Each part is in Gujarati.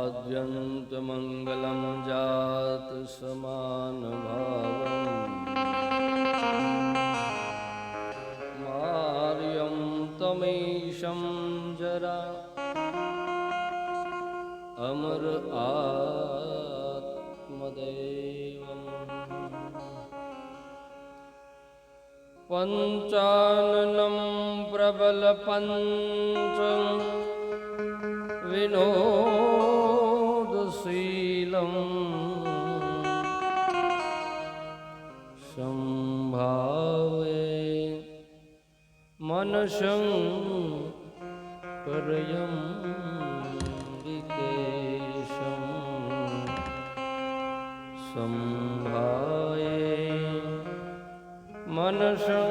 आद्यन्तमङ्गलं जात समानभावम् मार्यं तमेशं जरा अमर आत्मदेवम् पञ्चाननं प्रबलपञ्चम् विनोदशीलम् શીલમ સંભાવે મનસં પરયમ વિકેશમ સંભાવે મનસં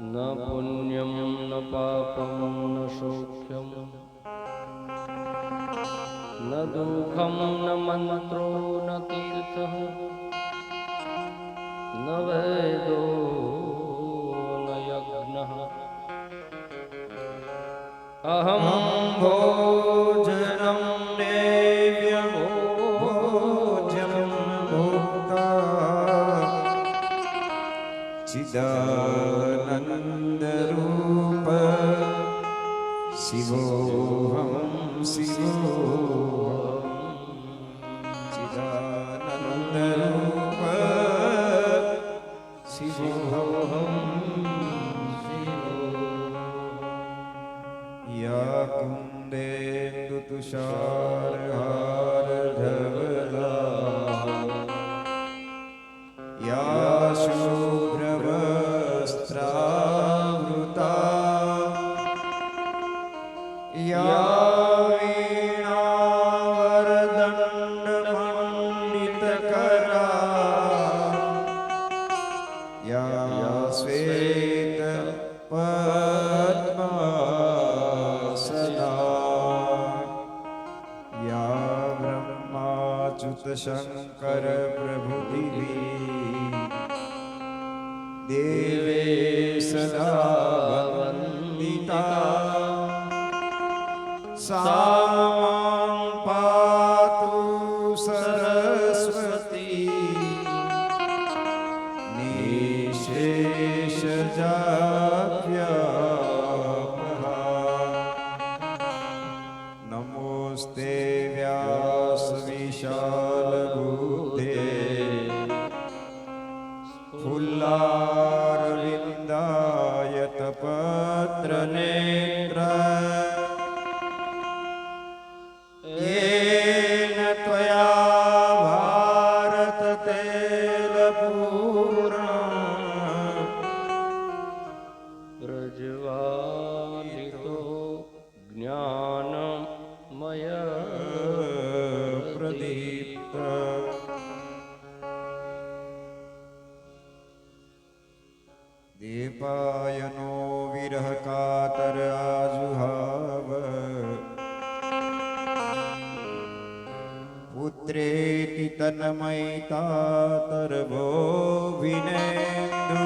ન પુણ્યમ ન પાપમ ન સૌખ્યમ ન દુઃખમ ન મંત્રો ન તીર્થ ન વેદો ન યજ્ઞ અહમ या कुन्देन्दुतुषारहारधवला ब्रह्माच्युतशङ्कर प्रभुदिभिः देवे सदा वन्दिता सा मां पातु सरस्वती निशेषजाभ्यामः नमोस्ते व्यासविशालबुद्धे પુત્રેતિ તન્મયતાતર્ભો વિનેન્દુ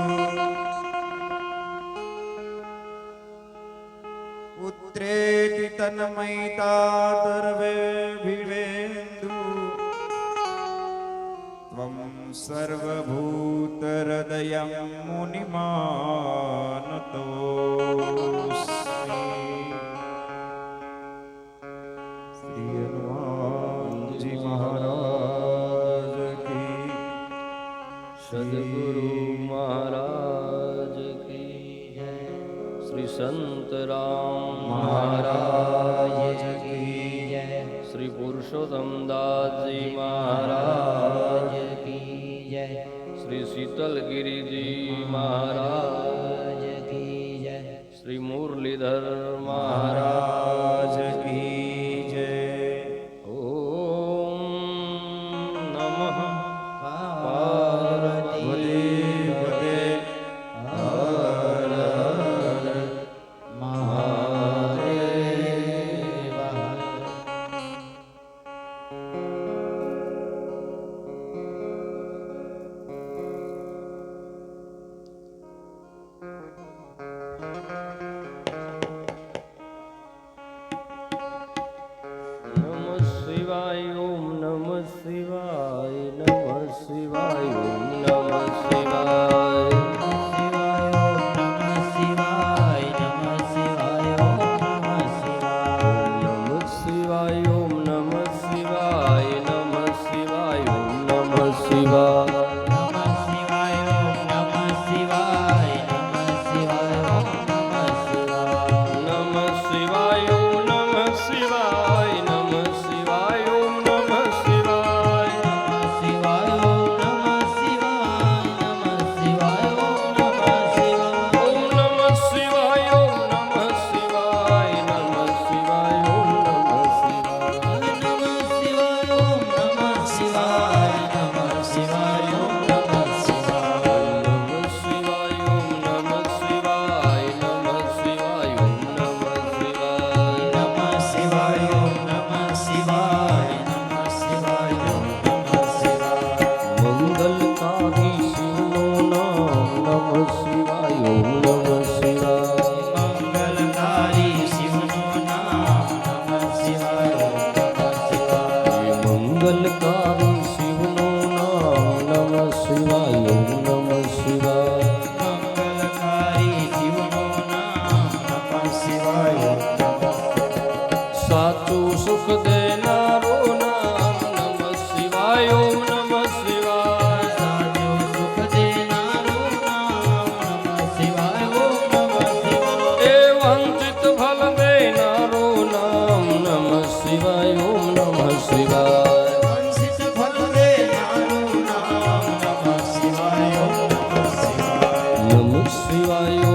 પુત્રેતિ તન્મયતાતર્વે વિવેન્દુ ત્વં સર્વભૂતહૃદયં મુનિમા પુરુષોત્તમ દાસજી મહારાજ કી જય. શ્રી શીતલગીરીજી મહારાજ કી જય. શ્રી મુરલીધર મહારાજ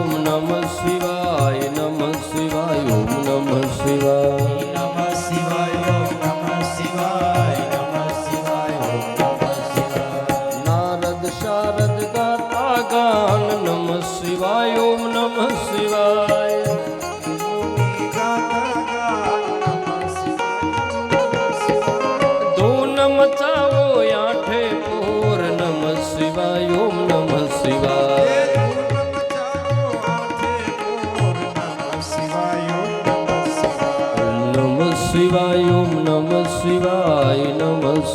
ઓમ નમ શિવાય નમ શિવાય, ઓમ નમ શિવાય. નમ શિવાય ઓમ નમ શિવાય નમ શિવાય, ઓમ નમ શિવાય. નારદ શારદ ગાતા ગાન નમ શિવાય, ઓમ નમ શિવાય ધૂન મચાવો નમ શિવાય.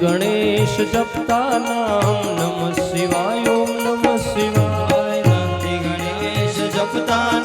गणेश जपता नाम नम शिवाय ओम Mustafa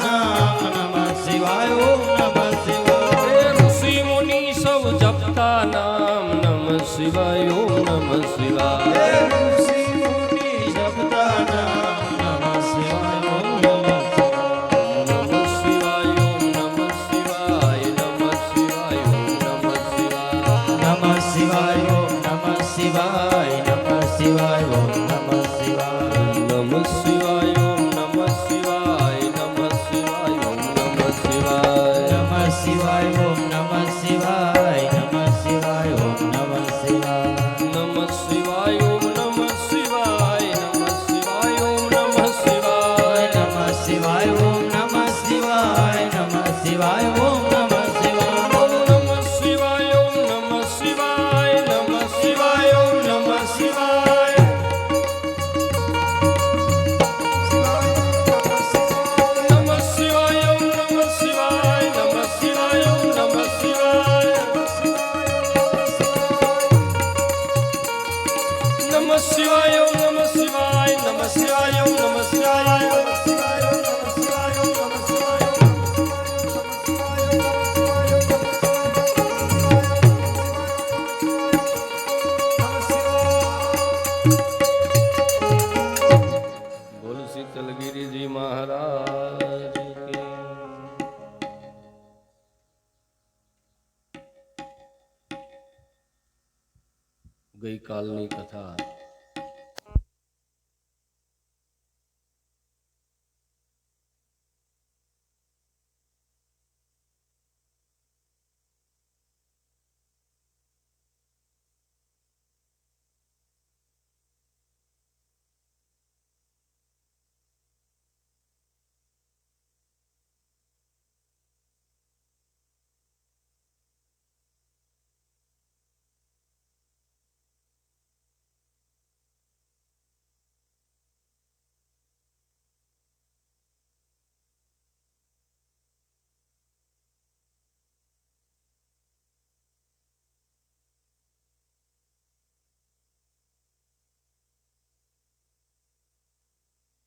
ગઈકાલની કથા